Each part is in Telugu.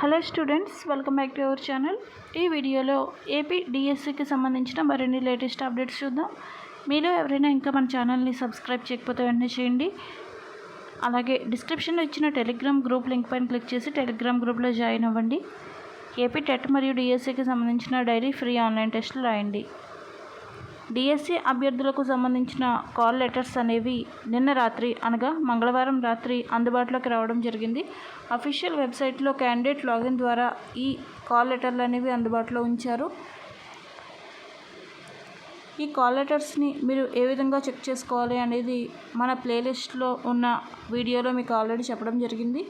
Hello students welcome back to our channel. ఈ వీడియోలో ఏపీ డిఎస్సికి సంబంధించిన మరిన్ని లేటెస్ట్ అప్డేట్స్ చూద్దాం. మీలో ఎవరైనా ఇంకా మన ఛానల్ని సబ్స్క్రైబ్ చేయకపోతే వెంటనే చేయండి. అలాగే డిస్క్రిప్షన్లో ఇచ్చిన టెలిగ్రామ్ గ్రూప్ లింక్ పైన క్లిక్ చేసి టెలిగ్రామ్ గ్రూప్లో జాయిన్ అవ్వండి. ఏపీ టెట్ మరియు డిఎస్సికి సంబంధించిన డైరీ ఫ్రీ ఆన్లైన్ టెస్టులు రాయండి. డిఎస్సి అభ్యర్థులకు సంబంధించిన కాల్ లెటర్స్ అనేవి నిన్న రాత్రి అనగా మంగళవారం రాత్రి అందుబాటులోకి రావడం జరిగింది. అఫీషియల్ వెబ్సైట్లో క్యాండిడేట్ లాగిన్ ద్వారా ఈ కాల్ లెటర్లు అనేవి అందుబాటులో ఉంచారు. ఈ కాల్ లెటర్స్ని మీరు ఏ విధంగా చెక్ చేసుకోవాలి అనేది మన ప్లేలిస్ట్లో ఉన్న వీడియోలో మీకు ఆల్రెడీ చెప్పడం జరిగింది.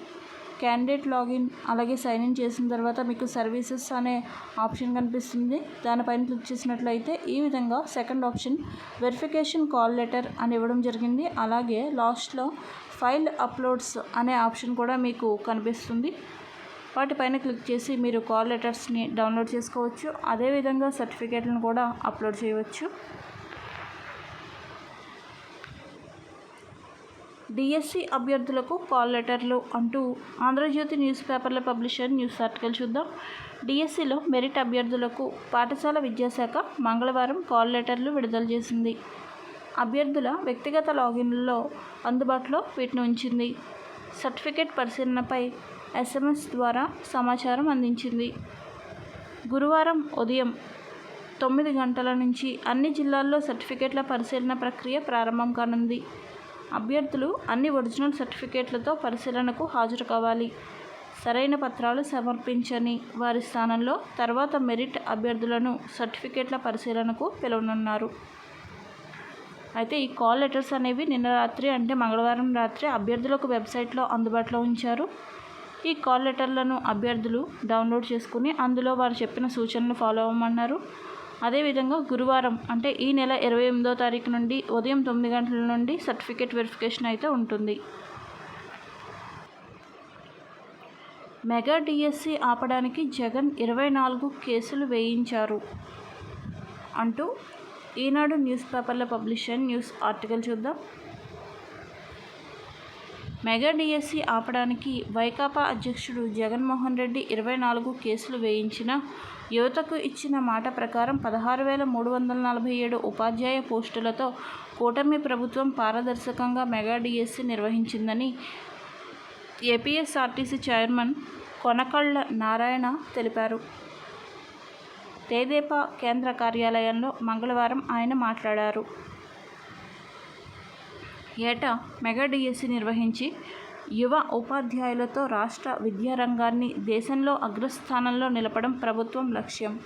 క్యాండిడేట్ లాగిన్ అలాగే సైన్ ఇన్ చేసిన తర్వాత మీకు సర్వీసెస్ అనే ఆప్షన్ కనిపిస్తుంది. దానిపైన క్లిక్ చేసినట్లయితే ఈ విధంగా second option verification call letter అని ఇవ్వడం జరిగింది. అలాగే లాస్ట్లో ఫైల్ అప్లోడ్స్ అనే ఆప్షన్ కూడా మీకు కనిపిస్తుంది. వాటిపైన క్లిక్ చేసి మీరు కాల్ లెటర్స్ని డౌన్లోడ్ చేసుకోవచ్చు. అదేవిధంగా సర్టిఫికేట్లను కూడా అప్లోడ్ చేయవచ్చు. డిఎస్సి అభ్యర్థులకు కాల్ లెటర్లు అంటూ ఆంధ్రజ్యోతి న్యూస్ పేపర్ల పబ్లిషర్ న్యూస్ ఆర్టికల్ చూద్దాం. డిఎస్సిలో మెరిట్ అభ్యర్థులకు పాఠశాల విద్యాశాఖ మంగళవారం కాల్ లెటర్లు విడుదల చేసింది. అభ్యర్థుల వ్యక్తిగత లాగిన్లలో అందుబాటులో వీటిని ఉంచింది. సర్టిఫికేట్ పరిశీలనపై ఎస్ఎంఎస్ ద్వారా సమాచారం అందించింది. గురువారం ఉదయం తొమ్మిది గంటల నుంచి అన్ని జిల్లాల్లో సర్టిఫికేట్ల పరిశీలన ప్రక్రియ ప్రారంభం కానుంది. అభ్యర్థులు అన్ని ఒరిజినల్ సర్టిఫికేట్లతో పరిశీలనకు హాజరు కావాలి. సరైన పత్రాలు సమర్పించని వారి స్థానంలో తర్వాత మెరిట్ అభ్యర్థులను సర్టిఫికేట్ల పరిశీలనకు పిలవనున్నారు. అయితే ఈ కాల్ లెటర్స్ అనేవి నిన్న రాత్రి అంటే మంగళవారం రాత్రి అభ్యర్థులకు వెబ్సైట్లో అందుబాటులో ఉంచారు. ఈ కాల్ లెటర్లను అభ్యర్థులు డౌన్లోడ్ చేసుకుని అందులో వారు చెప్పిన సూచనలు ఫాలో అవ్వమన్నారు. అదేవిధంగా గురువారం అంటే ఈ నెల ఇరవై ఎనిమిదో తారీఖు నుండి ఉదయం తొమ్మిది గంటల నుండి సర్టిఫికేట్ వెరిఫికేషన్ అయితే ఉంటుంది. మెగా డిఎస్సి ఆపడానికి జగన్ ఇరవై నాలుగు కేసులు వేయించారు అంటూ ఈనాడు న్యూస్ పేపర్లో పబ్లిష్ అయిన న్యూస్ ఆర్టికల్ చూద్దాం. మెగా డిఎస్సి ఆపడానికి వైకాపా అధ్యక్షుడు జగన్మోహన్ రెడ్డి ఇరవై నాలుగు కేసులు వేయించిన యువతకు ఇచ్చిన మాట ప్రకారం పదహారు వేల మూడు వందల నలభై ఏడు ఉపాధ్యాయ పోస్టులతో కూటమి ప్రభుత్వం పారదర్శకంగా మెగా డిఎస్సి నిర్వహించిందని ఏపీఎస్ఆర్టీసీ చైర్మన్ కొనకళ్ళ నారాయణ తెలిపారు. తేదేపా కేంద్ర కార్యాలయంలో మంగళవారం ఆయన మాట్లాడారు. ఏటా మెగా డిఎస్సి నిర్వహించి యువ ఉపాధ్యాయులతో రాష్ట్ర విద్యారంగాన్ని దేశంలో అగ్రస్థానంలో నిలపడం ప్రభుత్వం లక్ష్యం.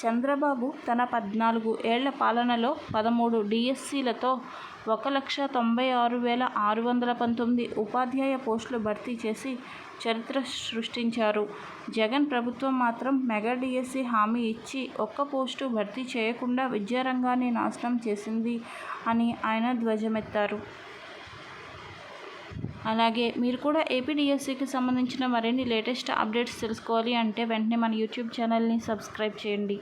చంద్రబాబు తన పద్నాలుగు ఏళ్ళ పాలనలో పదమూడు డిఎస్సీలతో ఒక లక్ష తొంభై ఆరు వేల ఆరు వందల పంతొమ్మిది ఉపాధ్యాయ పోస్టులు భర్తీ చేసి చరిత్ర సృష్టించారు. జగన్ ప్రభుత్వం మాత్రం మెగా డిఎస్సి హామీ ఇచ్చి ఒక్క పోస్టు భర్తీ చేయకుండా విద్యారంగాన్ని నాశనం చేసింది అని ఆయన ధ్వజమెత్తారు. అలాగే మీరు కూడా ఏపీడిఎస్సికి సంబంధించిన మరిన్ని లేటెస్ట్ అప్డేట్స్ తెలుసుకోవాలి అంటే వెంటనే మన యూట్యూబ్ ఛానల్ని సబ్స్క్రైబ్ చేయండి.